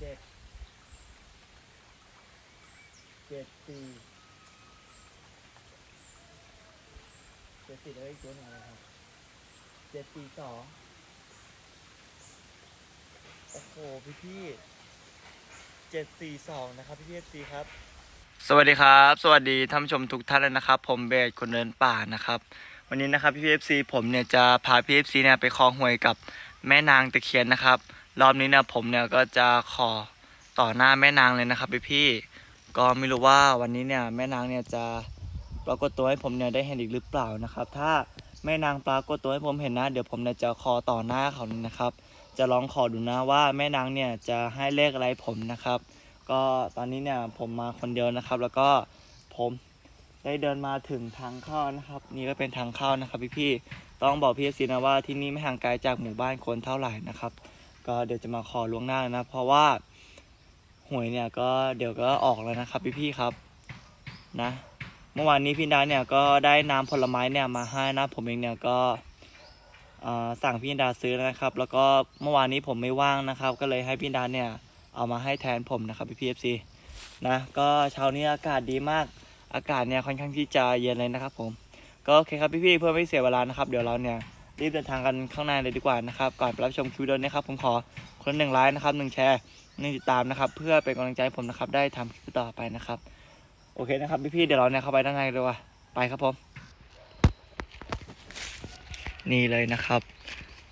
เจ็ดเจ็ดสี่เจ็ดสี่แล้วอีกตัวหนึ่งอะไรครับเจ็ดสี่สองโอ้โหพี่พี่เจ็ดสี่สองนะครับพี่พี่เอฟซีครับ สวัสดีครับ สวัสดีท่านผู้ชมทุกท่านเลยนะครับ ผมเบสคนเดินป่านะครับ วันนี้นะครับพี่พีเอฟซีผมเนี่ยจะพาพี่เอฟซีเนี่ยไปคลองหวยกับแม่นางตะเคียนนะครับ รอบนี้เนี่ยผมเนี่ยก็จะขอต่อหน้าแม่นางเลยนะครับพี่พี่ก็ไม่รู้ว่าวันนี้เนี่ยแม่นางเนี่ยจะปรากฏตัวให้ผมเนี่ยได้เห็นอีกหรือเปล่านะครับ ถ้าแม่นางปรากฏตัวให้ผมเห็นนะ เดี๋ยวผมเนี่ยจะขอต่อหน้าเขาเลยนะครับ จะลองขอดูนะว่าแม่นางเนี่ยจะให้เลขอะไรผมนะครับ ก็ตอนนี้เนี่ยผมมาคนเดียวนะครับ แล้วก็ผมได้เดินมาถึงทางเข้านะครับ นี่ก็เป็นทางเข้านะครับพี่ๆต้องบอกพี่เอฟซีนะว่าที่นี่ไม่ห่างไกลจากหมู่บ้านคนเท่าไหร่นะครับ ก็เดี๋ยวจะมาขอล่วงหน้านะ เพราะว่าหวยเนี่ยก็เดี๋ยวก็ออกแล้วนะครับพี่ๆครับนะ เมื่อวานนี้พี่ดาเนี่ยก็ได้น้ำผลไม้เนี่ยมาให้นะผมเองเนี่ยก็สั่งพี่ดาซื้อนะครับ แล้วก็เมื่อวานนี้ผมไม่ว่างนะครับ ก็เลยให้พี่ดาเนี่ยเอามาให้แทนผมนะครับพี่พีเอฟซีนะก็เช้านี้อากาศดีมากอากาศเนี่ยค่อนข้างที่จะเย็นเลยนะครับผมก็โอเคครับพี่ๆเพื่อไม่เสียเวลานะครับ เดี๋ยวเราเนี่ย รีบเดินทางกันข้างในเลยดีกว่านะครับก่อนไปรับชมคลิปวิดีโอนี้ครับผมขอคนหนึ่งไลค์นะครับหนึ่งแชร์หนึ่งติดตามนะครับ เพื่อเป็นกำลังใจให้ผมนะครับ ได้ทำคลิปต่อไปนะครับ โอเคนะครับพี่ๆเดี๋ยวเราเนี่ยเข้าไปด้านในเลยว่ะไปครับผมนี่เลยนะครับ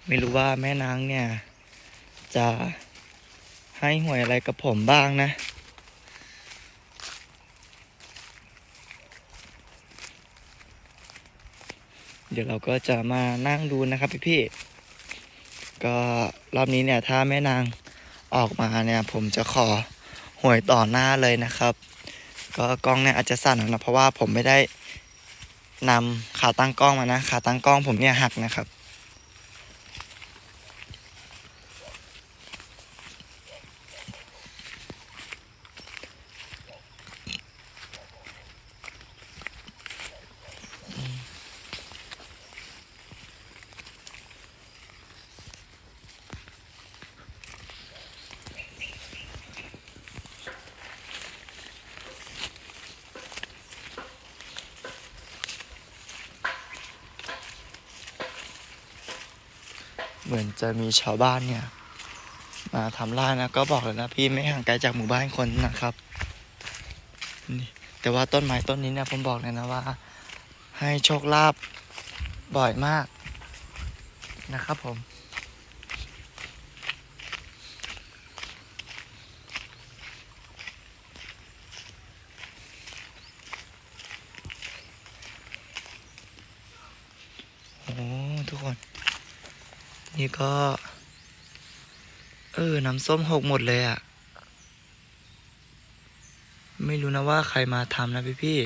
ไม่รู้ว่าแม่นางเนี่ย จะให้หวยอะไรกับผมบ้างนะ ดี๋ยวเราก็จะมานั่งดูนะครับพี่พี่ก็รอบนี้เนี่ยถ้าแม่นางออกมาเนี่ย ผมจะขอหวยต่อหน้าเลยนะครับ ก็กล้องเนี่ยอาจจะสั่นหน่อยนะเพราะว่าผมไม่ได้นำขาตั้งกล้องมานะขาตั้งกล้องผมเนี่ยหักนะครับ เหมือนจะมีชาวบ้านเนี่ย มาทำไร่นะก็บอกเลยนะพี่ไม่ห่างไกลจากหมู่บ้านคนนะครับนี่แต่ว่าต้นไม้ต้นนี้เนี่ยผมบอกเลยนะว่า ให้โชคลาภบ่อยมากนะครับผม โอ้ทุกคน นี่ก็ เออ น้ำส้มหกหมดเลยอะ่ะ ไม่รู้นะว่าใครมาทำนะพี่พี่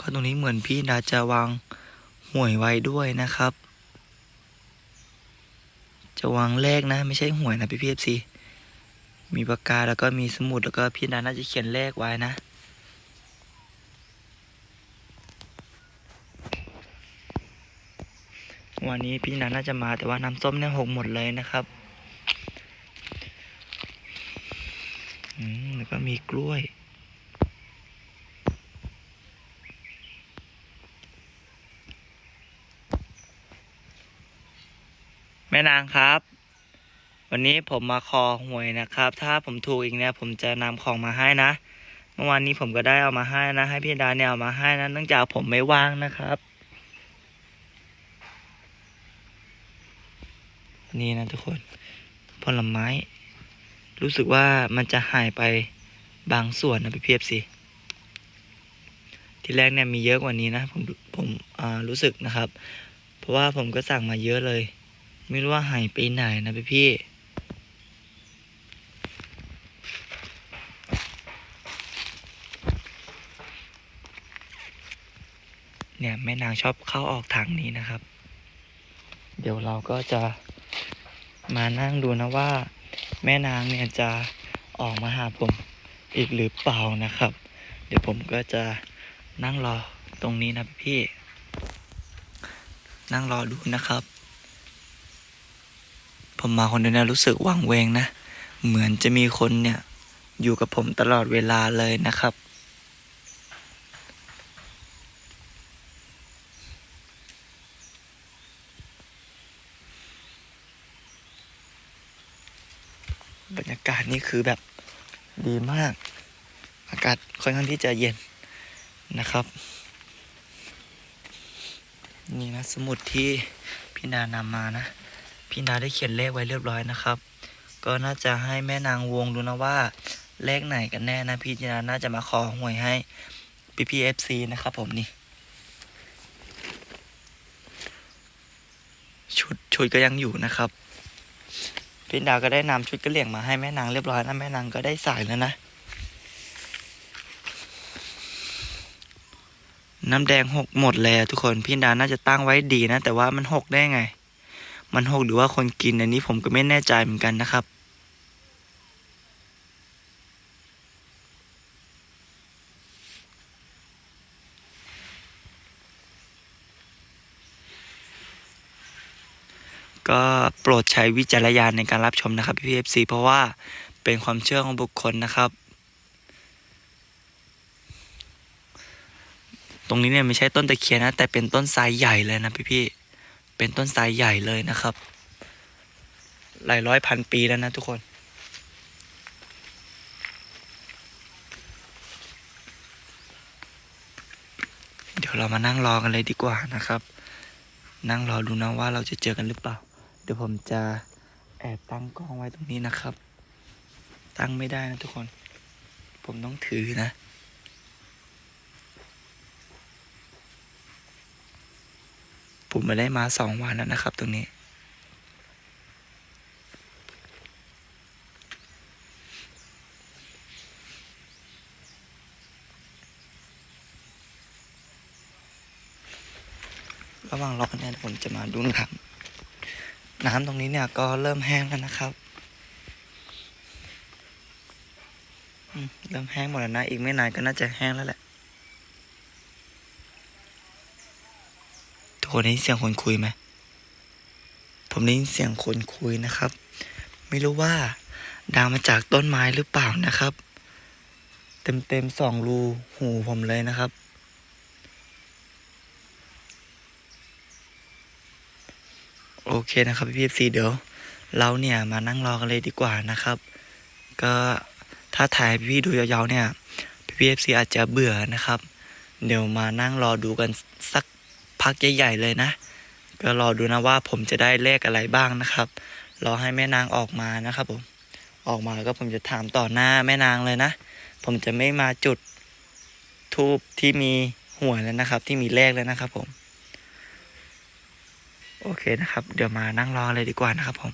ก็ตรงนี้เหมือนพี่ดาจะวางหวยไว้ด้วยนะครับ จะวางเลขนะ ไม่ใช่หวยนะพี่พี่เอฟซี มีปากกาแล้วก็มีสมุดแล้วก็พี่ดาน่าจะเขียนเลขไว้นะวันนี้พี่นันน่าจะมาแต่ว่าน้ำส้มเนี่ยหกหมดเลยนะครับ อืมแล้วก็มีกล้วย แม่นางครับ วันนี้ผมมาคอหวยนะครับ ถ้าผมถูกอีกเนี่ยผมจะนำของมาให้นะ เมื่อวานนี้ผมก็ได้เอามาให้นะ ให้พี่ดาเนี่ยเอามาให้นะเนื่องจากผมไม่ว่างนะครับ นี่นะทุกคนผลไม้ รู้สึกว่ามันจะหายไปบางส่วนนะพี่เพียบสิทีแรกเนี่ยมีเยอะกว่านี้นะผมผมอ่ารู้สึกนะครับ เพราะว่าผมก็สั่งมาเยอะเลย ไม่รู้ว่าหายไปไหนนะพี่พี่ เนี่ยแม่นางชอบเข้าออกทางนี้นะครับ เดี๋ยวเราก็จะมานั่งดูนะว่า แม่นางเนี่ยจะออกมาหาผมอีกหรือเปล่านะครับ เดี๋ยวผมก็จะนั่งรอตรงนี้นะพี่ นั่งรอดูนะครับ ผมมาคนเดียวนี่ยรู้สึกหวังเวงนะ เหมือนจะมีคนเนี่ยอยู่กับผมตลอดเวลาเลยนะครับ บรรยากาศนี่คือแบบดีมาก อากาศค่อนข้างที่จะเย็นนะครับ นี่นะสมุดที่พี่ดานำมานะ พี่ดาได้เขียนเลขไว้เรียบร้อยนะครับ ก็น่าจะให้แม่นางวงดูนะว่าเลขไหนกันแน่นะพี่ดาน่าจะมาขอหวยให้พี่พีเอฟซีนะครับผมนี่ ชุดชุดก็ยังอยู่นะครับ พี่ดาวก็ได้นำชุดกระเหลี่ยงมาให้แม่นางเรียบร้อยแล้วแม่นางก็ได้ใส่แล้วนะน้ำแดงหกหมดเลยทุกคนพี่ดาน่าจะตั้งไว้ดีนะ แต่ว่ามันหกได้ไง มันหกหรือว่าคนกินอันนี้ผมก็ไม่แน่ใจเหมือนกันนะครับ ก็โป รดใช้วิจารณญาณในการรับชมนะครับพี่เอฟซีเพราะว่าเป็นความเชื่อของบุคคลนะครับ ตรงนี้เนี่ยไม่ใช่ต้นตะเคียนนะ แต่เป็นต้นไทรใหญ่เลยนะพี่พี่เป็นต้นไทรใหญ่เลยนะครับ หลายร้อยพันปีแล้วนะทุกคนเดี๋ยวเรามานั่งรอกันเลยดีกว่านะครับ นั่งรอดูนะว่าเราจะเจอกันหรือเปล่า เดี๋ยวผมจะแอบตั้งกล้องไว้ตรงนี้นะครับ ตั้งไม่ได้นะทุกคน ผมต้องถือนะ ผมไม่ได้มาสองวันแล้วนะครับ ตรงนี้ ระหว่างรอเนี่ยผมจะมาดูนะครับ น้ำตรงนี้เนี่ยก็เริ่มแห้งแล้วนะครับเริ่มแห้งหมดแล้วนะ อีกไม่นานก็น่าจะแห้งแล้วแหละทุกคนได้ยินเสียงคนคุยไหมผมได้ยินเสียงคนคุยนะครับ ไม่รู้ว่าดังมาจากต้นไม้หรือเปล่านะครับ เต็มเต็มๆสองรูหูผมเลยนะครับ โอเคนะครับพี่พีซีเดี๋ยวเราเนี่ยมานั่งรอกันเลยดีกว่านะครับ ก็ถ้าถ่ายพี่ดูยาวๆเนี่ยพี่พีซีอาจจะเบื่อนะครับ เดี๋ยวมานั่งรอดูกันสักพักใหญ่ๆเลยนะ ก็รอดูนะว่าผมจะได้เลขอะไรบ้างนะครับ รอให้แม่นางออกมานะครับผมออกมาแล้วก็ผมจะถามต่อหน้าแม่นางเลยนะ ผมจะไม่มาจุดทูบที่มีหัวแล้วนะครับ ที่มีเลขแล้วนะครับผม โอเคนะครับ เดี๋ยวมานั่งรอเลยดีกว่านะครับผม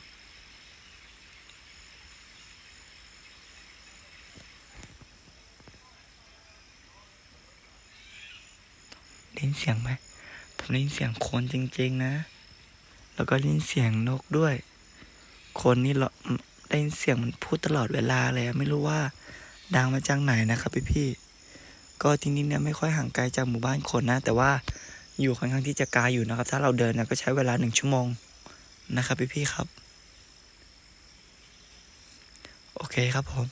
ได้ยินเสียงไหมผมได้ยินเสียงคนจริง ๆ นะ แล้วก็ได้ยินเสียงนกด้วย คนนี่เราได้ยินเสียงมันพูดตลอดเวลาเลยไม่รู้ว่าดังมาจากไหนนะครับพี่ๆก็ที่นี่เนี่ยไม่ค่อยห่างไกลจากหมู่บ้านคนนะ แต่ว่า อยู่ค่อนข้างที่จะไกลอยู่นะครับ ถ้าเราเดินเนี่ยก็ใช้เวลาหนึ่งชั่วโมงนะครับพี่ๆครับ โอเคครับผม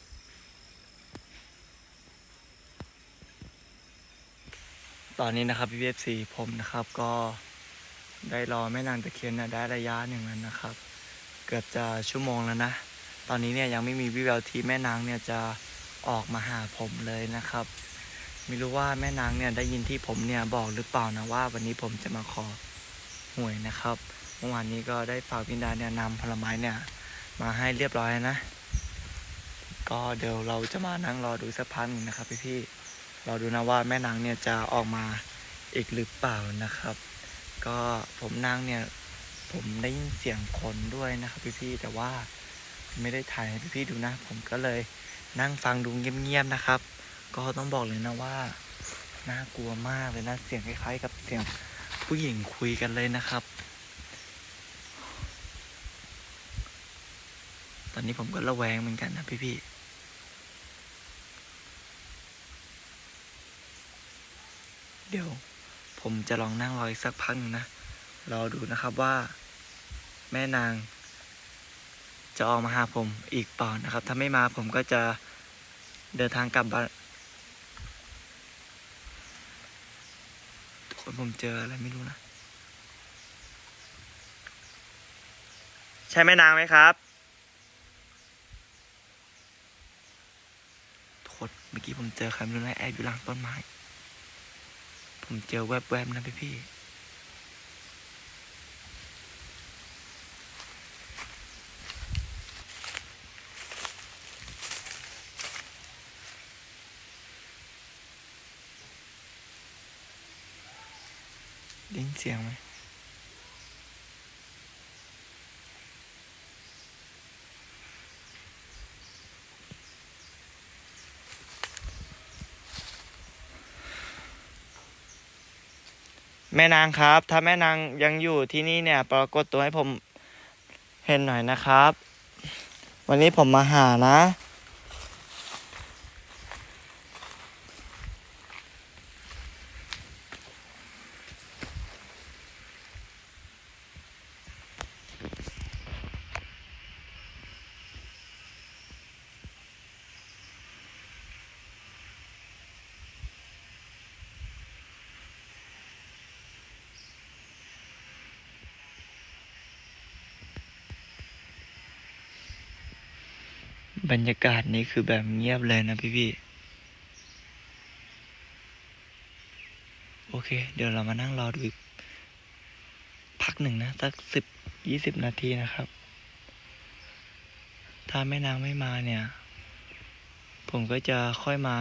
ตอนนี้นะครับพี่เอฟซีผมนะครับก็ได้รอแม่นางตะเคียนนะได้ระยะหนึ่งแล้วนะครับ เกือบจะชั่วโมงแล้วนะ ตอนนี้เนี่ยยังไม่มีวิแววที่แม่นางเนี่ยจะออกมาหาผมเลยนะครับ ไม่รู้ว่าแม่นางเนี่ยได้ยินที่ผมเนี่ยบอกหรือเปล่านะว่า วันนี้ผมจะมาขอหวยนะครับเมื่อวานนี้ก็ได้ฝากพินดาเนี่ยนำผลไม้เนี่ย มาให้เรียบร้อยนะ ก็เดี๋ยวเราจะมานั่งรอดูสักพักนึงนะครับพี่ๆเราดูนะว่าแม่นางเนี่ยจะออกมาอีกหรือเปล่านะครับ ก็ผมนั่งเนี่ยผมได้ยินเสียงคนด้วยนะครับพี่ๆแต่ว่าไม่ได้ถ่ายให้พี่ๆดูนะ ผมก็เลยนั่งฟังดูเงียบๆนะครับ ก็ต้องบอกเลยนะว่าน่ากลัวมากเลยนะเสียงคล้ายๆ กับเสียงผู้หญิงคุยกันเลยนะครับ ตอนนี้ผมก็ระแวงเหมือนกันนะพี่ๆเดี๋ยวผมจะลองนั่งรออีกสักพักหนึงนะ รอดูนะครับว่า แม่นาง จะออกมาหาผมอีกเปล่านะครับ ถ้าไม่มาผมก็จะเดินทางกลับบ้าน ผมเจออะไรไม่รู้นะ ใช่แม่นางไหมครับโคตรเมื่อกี้ผมเจอใครไม่รู้นะแอบอยู่หลังต้นไม้ ผมเจอแวบๆนะพี่พี่ๆ ได้ยิน เสียงไหมแม่นางครับ ถ้าแม่นางยังอยู่ที่นี่เนี่ย ปรากฏตัวให้ผมเห็นหน่อยนะครับ วันนี้ผมมาหานะ บรรยากาศนี้คือแบบเงียบเลยนะพี่พี่โอเค เดี๋ยวเรามานั่งรอดูอีกพักหนึ่งนะ สักสิบยี่สิบนาทีนะครับ ถ้าแม่นางไม่มาเนี่ย ผมก็จะค่อยมา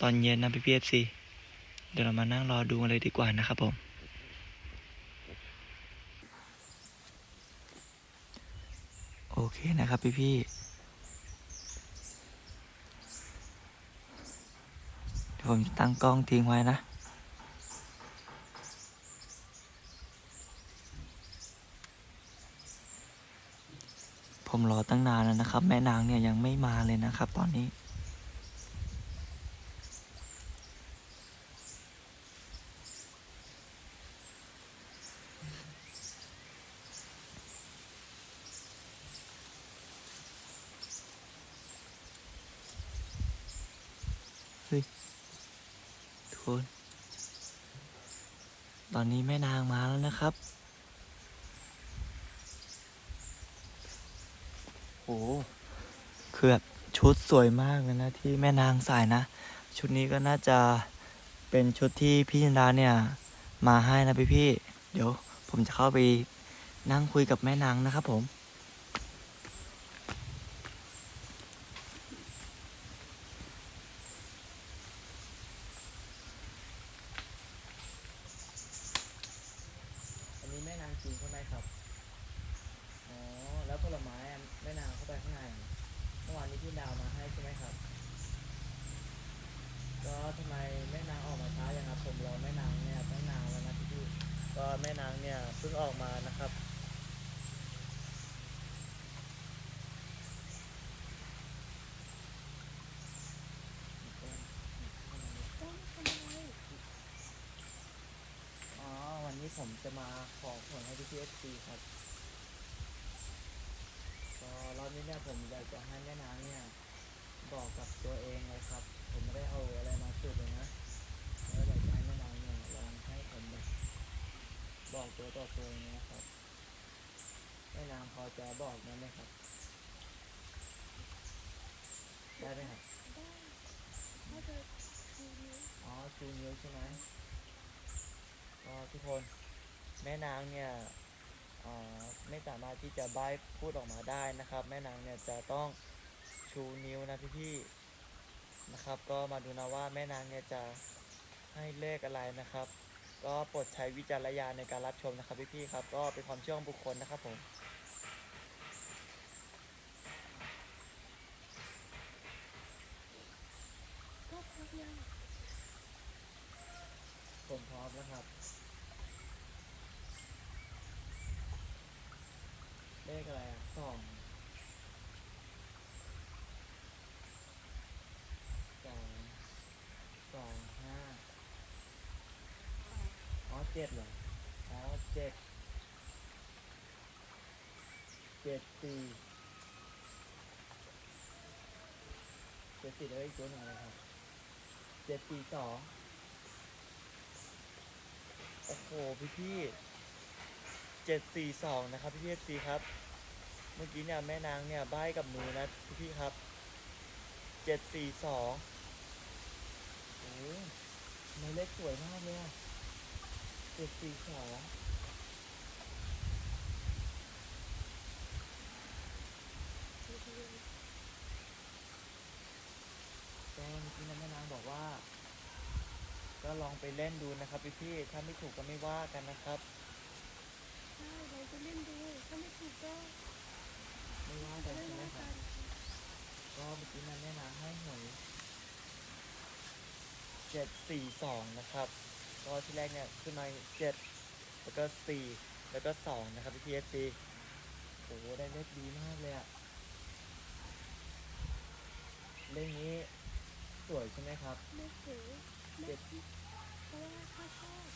ตอนเย็นนะพี่พีเอฟซีเดี๋ยวเรามานั่งรอดูกันเลยดีกว่านะครับผม โอเคนะครับพี่พี่ๆ เดี๋ยวผมตั้งกล้องทิ้งไว้นะ ผมรอตั้งนานแล้วนะครับ แม่นางเนี่ยยังไม่มาเลยนะครับ ตอนนี้ทุก คน ตอนนี้แม่นางมาแล้วนะครับโหคือแบบชุดสวยมากเลยนะที่แม่นางใส่นะ ชุดนี้ก็น่าจะเป็นชุดที่พี่จินดาเนี่ยมาให้นะพี่พี่ เดี๋ยวผมจะเข้าไปนั่งคุยกับแม่นางนะครับผม อันนี้แม่นาง จริงใช่ไหมครับ อ๋อ แล้วผลไม้แม่นางเข้าไปข้างในเมื่อวานนี้พี่ดาวมาให้ใช่ไหมครับ ก็ทำไมแม่นางออกมาช้าอย่างครับผมรอแม่นางเนี่ยตั้งนานแล้วนะพี่ก็แม่นางเนี่ยเพิ่งออกมานะครับ อ๋อ วันนี้ผม จะมาขอผลให้พี่พีเอสซีครับก็รอบนี้เนี่ยผมอยากจะให้แม่นางเนี่ยบอกกับตัวเองเลยครับ ผมไม่ได้เอาอะไรมาจุดเลยนะแล้วอยากจะให้แม่นางเนี่ยลองให้ผมแบบบอกตัวต่อตัวเองนะครับแม่นางพอจะบอกได้ไหมครับ ได้ไหมครับอ๋อชูนิ้วใช่ไหมก็ทุกคน แม่นางเนี่ยไม่สามารถที่จะใบพูดออกมาได้นะครับ แม่นางเนี่ยจะต้องชูนิ้วนะพี่ๆนะครับ ก็มาดูนะว่าแม่นางเนี่ยจะให้เลขอะไรนะครับ ก็โปรดใช้วิจารณญาณในการรับชมนะครับพี่ๆครับ ก็เป็นความเชื่อของบุคคลนะครับผมผมพร้อมแล้วครับ เลขอะไรอะสองสองสองห้าอ๋อเจ็ดเหรออ๋อเจ็ดเจ็ดสี่เจ็ดสี่แล้วอีกตัวหนึ่งอะไรครับเจ็ดสี่สองโอ้โหพี่พี่ จ็ดสี่สองนะครับพี่พี่สี่ครับ เมื่อกี้เนี่ยแม่นางเนี่ยใบ้กับมือนะพี่พี่ครับเจ็ดสี่สองโอ้ยทำไมเลขสวยมากเลยเจ็ดสี่สองก็เมื่อกี้นะแม่นางบอกว่า ก็ลองไปเล่นดูนะครับพี่พี่ถ้าไม่ถูกก็ไม่ว่ากันนะครับ ช่เราจะเล่นดู ถ้าไม่ถูกก็ไม่ว่ากันไม่ใช่ไหมว่าครักับนก็เมื่อกี้นะแม่นางให้หวยเจ็ดสี่สองนะครับก็ที่แรกเนี่ยขึ้นมาเจ็ดแล้วก็สี่แล้วก็สองนะครับพี่พีเอสซีโอ้โหได้เลขดีมากเลยอะเลขนี้สวยใช่ไหมครับ ไม่ถือไม่คิดเพราะว่าถ้าชอบ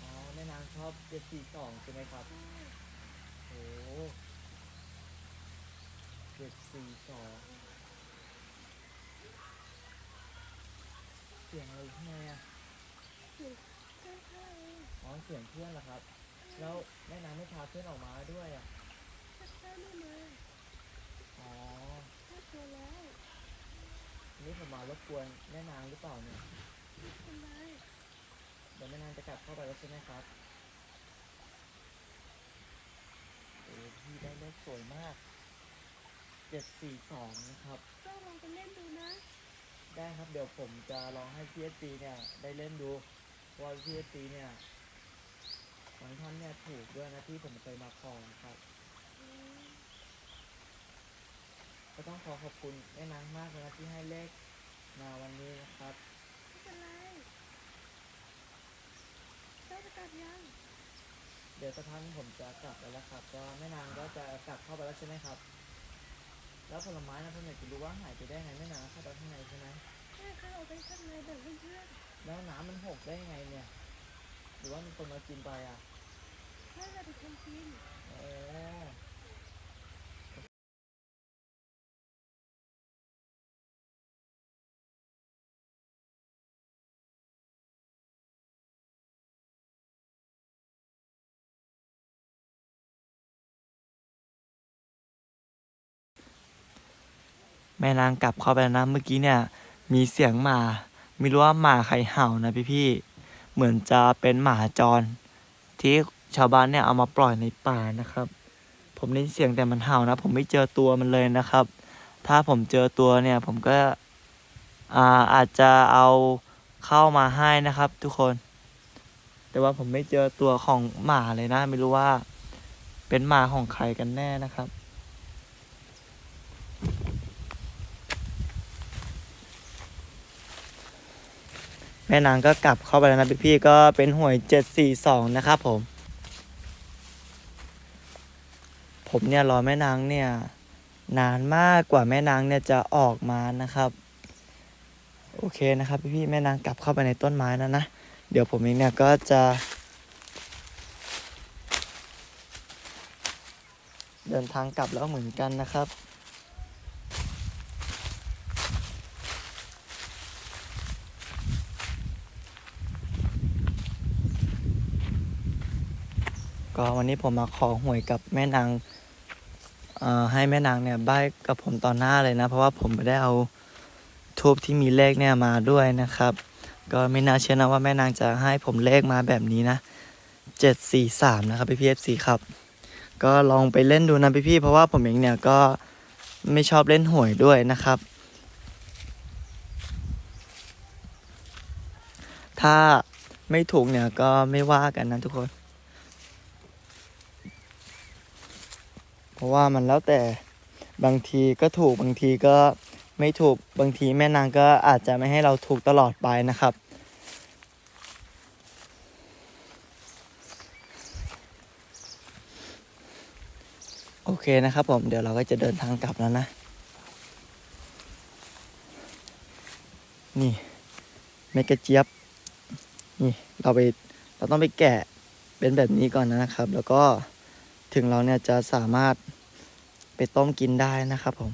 อ๋อแม่นางชอบเจ็ดสี่สองใช่ไหมครับ ใช่ โอ้เจ็ดสี่สองเสียงอะไรข้างในอะถือใช่ใช่อ๋อเสียงเพื่อนเหรอครับ แล้วแม่น้ำไม่พาเพื่อนออกมาด้วยอะถ้าใช่ไม่มาอ๋อถ้าเจอแล้วนี่ผมมารบกวนแม่นางหรือเปล่าเนี่ยไม่เป็นไรเดี๋ยวแม่นางจะกลับเข้าไปแล้วใช่ไหมครับ โอ้ พี่ได้เลขสวยมากเจ็ดสี่สองนะครับ ก็ลองไปเล่นดูนะ ได้ครับเดี๋ยวผมจะลองให้พีเอสซีเนี่ย ได้เล่นดูเพราะว่าพีเอสซีเนี่ยบางท่านเนี่ยถูกด้วยนะที่ผมเคยมาคอนะครับอืมก็ต้องขอขอบคุณแม่นางมากเลยนะที่ให้เลขมาวันนี้นะครับไม่เป็นไรได้ประกาศยังเดี๋ยวสักพักผมจะกลับแล้วละครับ ก็แม่นางก็จะกลับเข้าไปแล้วใช่ไหมครับ แล้วผลไม้นะผมอยากจะรู้ว่าหายไปได้ไงแม่นางเข้าไปข้างในใช่ไหมแค่เข้าไปข้างในแบบเพื่อนแล้วน้ำมันหกได้ยังไงเนี่ย หรือว่ามีคนมากินไปอะๆนั่นแหละเป็นคนกิน เออ ม่นางกลับเข้าไปแล้วนะเมื่อกี้เนี่ย มีเสียงหมา ไม่รู้ว่าหมาใครเห่านะพี่พี่เหมือนจะเป็นหมาจร ที่ชาวบ้านเนี่ยเอามาปล่อยในป่านะครับ ผมได้ยินเสียงแต่มันเห่านะ ผมไม่เจอตัวมันเลยนะครับ ถ้าผมเจอตัวเนี่ยผมก็อ่าอาจจะเอาเข้ามาให้นะครับ ทุกคน แต่ว่าผมไม่เจอตัวของหมาเลยนะ ไม่รู้ว่า เป็นหมาของใครกันแน่นะครับ แม่นางก็กลับเข้าไปแล้วนะพี่พี่ๆก็เป็นหวยเจ็ดสี่สองนะครับผม ผมเนี่ยรอแม่นางเนี่ยนานมากกว่าแม่นางเนี่ยจะออกมานะครับ โอเคนะครับพี่พี่ๆแม่นางกลับเข้าไปในต้นไม้แล้วนะ เดี๋ยวผมเองเนี่ยก็จะ เดินทางกลับแล้วเหมือนกันนะครับ ก็วันนี้ผมมาขอหวยกับแม่นางอ่อให้แม่นางเนี่ยใบ้กับผมต่อหน้าเลยนะ เพราะว่าผมไม่ได้เอาทูบที่มีเลขเนี่ยมาด้วยนะครับ ก็ไม่น่าเชื่อนะว่าแม่นางจะให้ผมเลขมาแบบนี้นะเจ็ดสี่สามนะครับพี่พีเอฟซีครับ ก็ลองไปเล่นดูนะพี่พี่เพราะว่าผมเองเนี่ยก็ไม่ชอบเล่นหวยด้วยนะครับ ถ้าไม่ถูกเนี่ยก็ไม่ว่ากันนะทุกคน เพ ราะว่ามันแล้วแต่บางทีก็ถูกบางทีก็ไม่ถูกบางทีแม่นางก็อาจจะไม่ให้เราถูกตลอดไปนะครับ โอเคนะครับผมเดี๋ยวเราก็จะเดินทางกลับแล้วนะ นี่เมกะเจี๊ยบนี่เราไปเราต้องไปแกะเป็นแบบนี้ก่อนนะครับ แล้วก็ถึงเราเนี่ยจะสามารถ ไปต้มกินได้นะครับผม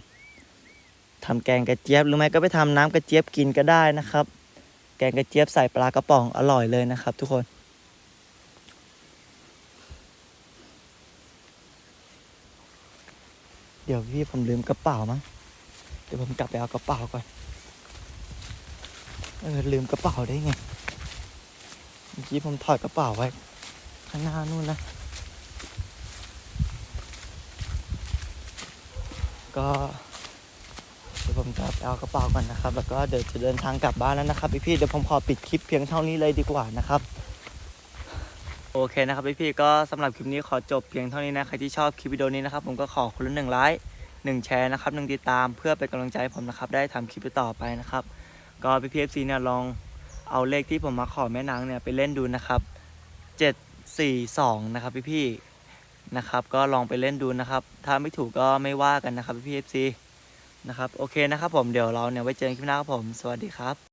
ทำแกงกระเจี๊ยบหรือไม่ก็ไปทำน้ำกระเจี๊ยบกินก็ได้นะครับ แกงกระเจี๊ยบใส่ปลากระป๋องอร่อยเลยนะครับ ทุกคนเดี๋ยวพี่ผมลืมกระเป๋ามั้งเดี๋ยวผมกลับไปเอากระเป๋าก่อนเออลืมกระเป๋าได้ไงเมื่อกี้ผมถอดกระเป๋าไว้ ข้างหน้านู่นนะ ก็เดี๋ยวผมจะไปเอากระเป๋าก่อนนะครับ แล้วก็เดี๋ยวจะเดินทางกลับบ้านแล้วนะครับพี่ๆเดี๋ยวผมขอปิดคลิปเพียงเท่านี้เลยดีกว่านะครับ โอเคนะครับพี่ๆก็สำหรับคลิปนี้ขอจบเพียงเท่านี้นะ ใครที่ชอบคลิปวิดีโอนี้นะครับ ผมก็ขอคนละหนึ่งไลค์หนึ่งแชร์นะครับหนึ่งติดตามเพื่อเป็นกำลังใจผมนะครับ ได้ทำคลิปต่อไปนะครับ ก็พี่พีเอฟซีเนี่ยลองเอาเลขที่ผมมาขอแม่นางเนี่ยไปเล่นดูนะครับเจ็ดสี่สองนะครับพี่ๆ นะครับ ก็ลองไปเล่นดูนะครับ ถ้าไม่ถูกก็ไม่ว่ากันนะครับพี่เอฟซีนะครับ โอเคนะครับผม เดี๋ยวเราเนี่ยไว้เจอกันคลิปหน้าครับผม สวัสดีครับ